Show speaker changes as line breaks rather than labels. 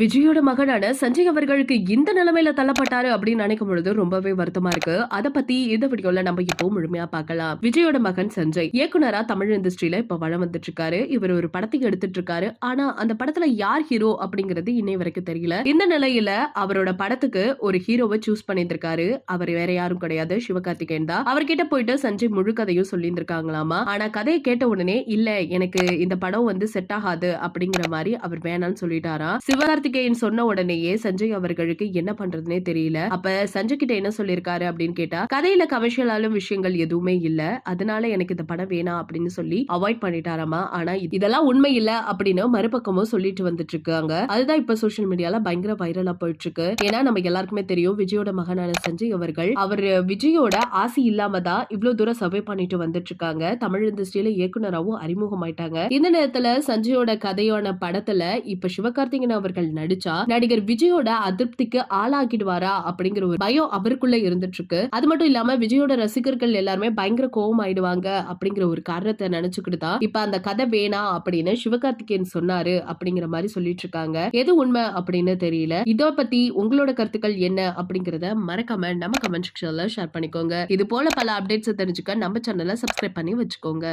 விஜயோட மகனான சஞ்சய் அவர்களுக்கு இந்த நிலைமையில தள்ளப்பட்டாரு அப்படின்னு நினைக்கும் பொழுது ரொம்பவே வருத்தமா இருக்கு. அத பத்தி இந்த வீடியோல நம்ம இப்போ முழுமையா பார்க்கலாம். விஜயோட மகன் சஞ்சய் இயக்குனரா தமிழ் இண்டஸ்ட்ரியில இப்ப வளம் வந்துட்டு இருக்காரு இவர் ஒரு படத்தை எடுத்துட்டு இருக்காரு ஆனா அந்த படத்துல யார் ஹீரோ அப்படிங்கிறது இன்னை வரைக்கும் தெரியல. இந்த நிலையில அவரோட படத்துக்கு ஒரு ஹீரோவை சூஸ் பண்ணியிருந்திருக்காரு. அவர் வேற யாரும் கிடையாது. சிவகார்த்திகேயன் தான். அவர்கிட்ட போயிட்டு சஞ்சய் முழு கதையும் சொல்லியிருந்திருக்காங்களாமா? ஆனா கதையை கேட்ட உடனே இல்ல எனக்கு இந்த படம் வந்து செட் ஆகாது அப்படிங்கிற மாதிரி அவர் வேணாம்னு சொல்லிட்டாரா சிவகார்த்தி கார்த்திகேயன் சொன்ன உடனேயே சஞ்சய் அவர்களுக்கு என்ன பண்றதுனே தெரியல. அப்ப சஞ்சய் கிட்ட என்ன சொல்லிருக்காரு அப்படின்னு கேட்டா கதையில கமர்ஷியலாலும் விஷயங்கள் எதுவுமே இல்ல. அதனால எனக்கு இந்த படம் வேணாம் அப்படின்னு சொல்லி அவாய்ட் பண்ணிட்டாராமா. ஆனா இதெல்லாம் உண்மை இல்ல அப்படின்னு மறுபக்கமும் சொல்லிட்டு வந்துட்டு இருக்காங்க அதுதான் இப்ப சோஷியல் மீடியால பயங்கர வைரலா போயிட்டு இருக்கு ஏன்னா நம்ம எல்லாருக்குமே தெரியும் விஜயோட மகனான சஞ்சய் அவர்கள் அவர் விஜயோட ஆசி இல்லாம தான் இவ்வளவு தூரம் சர்வே பண்ணிட்டு வந்துட்டு இருக்காங்க தமிழ் இண்டஸ்ட்ரியில இயக்குனராகவும் அறிமுகமாயிட்டாங்க. இந்த நேரத்துல சஞ்சயோட கதையான படத்துல இப்ப சிவகார்த்திகன் அவர்கள் நடிச்சா நடிகர் விஜயோட அதிருப்திக்கு ஆளாகிடுவாரா அப்படிங்கிற ஒரு பயம் அவருக்குள்ள இருந்துட்டு இருக்கு அது மட்டும் இல்லாம விஜயோட ரசிகர்கள் எல்லாருமே பயங்கர கோவம் ஆயிடுவாங்க அப்படிங்கிற ஒரு காரணத்தை நினைச்சுக்கிட்டு தான் இப்ப அந்த கதை வேணாம் அப்படின்னு சிவகார்த்திகேயன் சொன்னாரு அப்படிங்கிற மாதிரி சொல்லிட்டு இருக்காங்க எது உண்மை அப்படின்னு தெரியல. இதை பத்தி உங்களோட கருத்துக்கள் என்ன அப்படிங்கறத மறக்காம நம்ம கமெண்ட் செக்ஷன்ல ஷேர் பண்ணிக்கோங்க. இது போல பல அப்டேட்ஸ் தெரிஞ்சுக்க நம்ம சேனலை சப்ஸ்கிரைப் பண்ணி வச்சுக்கோங்க.